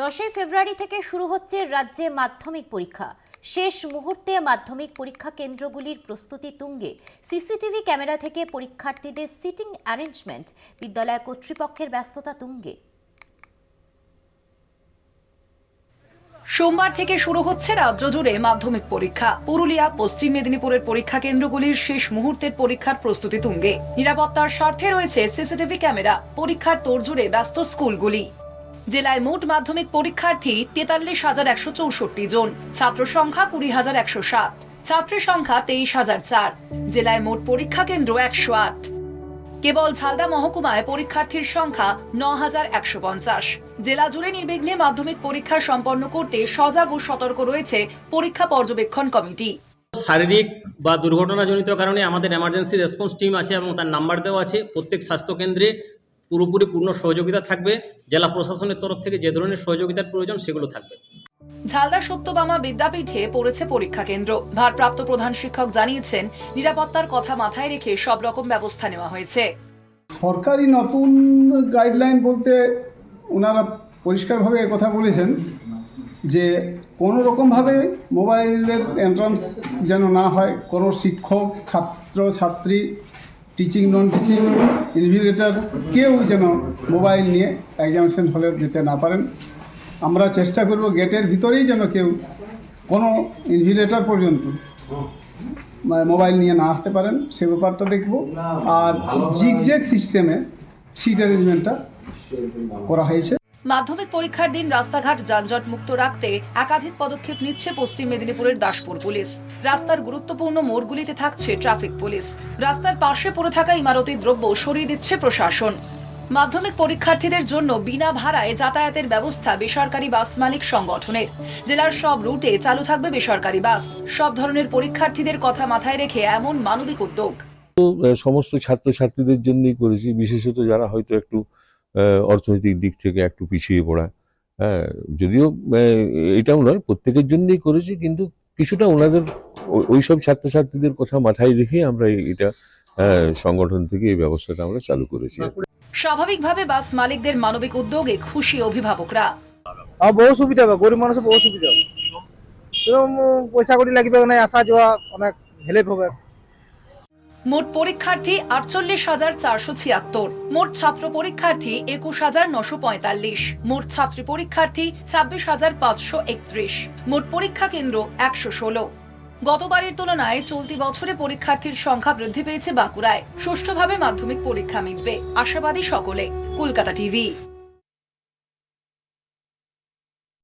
দশই ফেব্রুয়ারি থেকে শুরু হচ্ছে রাজ্যে মাধ্যমিক পরীক্ষা। শেষ মুহূর্তে মাধ্যমিক পরীক্ষা কেন্দ্রগুলির প্রস্তুতি তুঙ্গে। সিসিটিভি ক্যামেরা থেকে পরীক্ষার্থীদের সিটিং অ্যারেঞ্জমেন্ট। বিদ্যালয় কর্তৃপক্ষের ব্যস্ততা তুঙ্গে। সোমবার থেকে শুরু হচ্ছে রাজ্য জুড়ে মাধ্যমিক পরীক্ষা। পুরুলিয়া, পশ্চিম মেদিনীপুরের পরীক্ষা কেন্দ্রগুলির শেষ মুহূর্তের পরীক্ষার প্রস্তুতি তুঙ্গে। নিরাপত্তার স্বার্থে রয়েছে সিসিটিভি ক্যামেরা। পরীক্ষার তোড়জুড়ে ব্যস্ত স্কুলগুলি। জেলায় মোট মাধ্যমিক পরীক্ষার্থী তেতাল্লিশ হাজার একশো চৌষট্টি জন, ছাত্র সংখ্যা কুড়ি হাজার একশো সাত, ছাত্রী সংখ্যা তেইশ হাজার চার, জেলায় মোট পরীক্ষা কেন্দ্র একশো আট। কেবল ঝালদা মহকুমায় পরীক্ষার্থীর সংখ্যা ন হাজার একশো পঞ্চাশ। জেলা জুড়ে নির্বিঘ্নে মাধ্যমিক পরীক্ষা সম্পন্ন করতে সজাগ ও সতর্ক রয়েছে পরীক্ষা পর্যবেক্ষণ কমিটি। শারীরিক বা দুর্ঘটনাজনিত কারণে আমাদের এমার্জেন্সি রেসপন্স টিম আছে এবং তার নাম্বার দেওয়া আছে। প্রত্যেক স্বাস্থ্যকেন্দ্রে পুরোপুরি পূর্ণ সহযোগিতা থাকবে। জেলা প্রশাসনের তরফ থেকে যে ধরনের সহযোগিতার প্রয়োজন সেগুলো থাকবে। ঝালদা সত্যবামা বিদ্যাপীঠে পড়েছে পরীক্ষা কেন্দ্র। ভারপ্রাপ্ত প্রধান শিক্ষক জানিয়েছেন নিরাপত্তার কথা মাথায় রেখে সব রকম ব্যবস্থা নেওয়া হয়েছে। সরকারি নতুন গাইডলাইন বলতে ওনারা পরিষ্কারভাবে কথা বলেছেন যে কোনো রকমভাবে মোবাইলের এন্ট্রান্স যেন না হয়। কোনো শিক্ষক ছাত্র ছাত্রী টিচিং নন টিচিং ইনভিগেটার কেউ যেন মোবাইল নিয়ে এক্সামিনেশন হলে যেতে না পারেন। আমরা চেষ্টা করব গেটের ভিতরেই যেন কেউ কোনো ইনভিগেটার পর্যন্ত মানে মোবাইল নিয়ে না আসতে পারেন সে ব্যাপারটা দেখব। আর জিগজেক সিস্টেমে সিট অ্যারেঞ্জমেন্টটা করা হয়েছে। মাধ্যমিক পরীক্ষার দিন রাস্তাঘাট যানজট মুক্ত রাখতে একাধিক পদক্ষেপ নিচ্ছে পশ্চিম মেদিনীপুরের দাসপুর পুলিশ। রাস্তার গুরুত্বপূর্ণ মোড়গুলিতে থাকছে ট্রাফিক পুলিশ। রাস্তার পাশে পড়ে থাকা ইমারতি দ্রব্য সরিয়ে দিচ্ছে প্রশাসন। মাধ্যমিক পরীক্ষার্থীদের জন্য বিনা ভাড়ায় যাতায়াতের ব্যবস্থা বেসরকারি বাস মালিক সংগঠনের। জেলার সব রুটে চালু থাকবে বেসরকারি বাস। সব ধরনের পরীক্ষার্থীদের কথা মাথায় রেখে এমন মানবিক উদ্যোগ। সমস্ত ছাত্রছাত্রীদের জন্যই করেছি। বিশেষত যারা হয়তো একটু অর্থনৈতিক দিক থেকে একটু পিছিয়ে পড়া। হ্যাঁ যদিও এটাও নয় প্রত্যেকের জন্যই করেছি কিন্তু কিছুটা ওনাদের ওই- ওইসব ছাত্রছাত্রীদের কথা মাথায় রেখে আমরা এটা সংগঠন থেকে এই ব্যবস্থাটা আমরা চালু করেছি। স্বাভাবিকভাবে বাস মালিকদের মানবিক উদ্যোগে খুশি অভিভাবকরা। আর বহু সুবিধা হবে গরিব মানুষের বহু সুবিধা হবে। পয়সা কড়ি লাগবে না আসা যাওয়া অনেক হেল্প হবে। মোট পরীক্ষার্থী আটচল্লিশ হাজার চারশো ছিয়াত্তর। মোট ছাত্র পরীক্ষার্থী একুশ হাজার নশো পঁয়তাল্লিশ। মোট ছাত্রী পরীক্ষার্থী ছাব্বিশ হাজার পাঁচশো একত্রিশ। মোট পরীক্ষা কেন্দ্র একশো ষোলো। গতবারের তুলনায় চলতি বছরে পরীক্ষার্থীর সংখ্যা বৃদ্ধি পেয়েছে বাঁকুড়ায়। সুষ্ঠুভাবে মাধ্যমিক পরীক্ষা মিটবে। আশাবাদী সকলে। কলকাতা টিভি।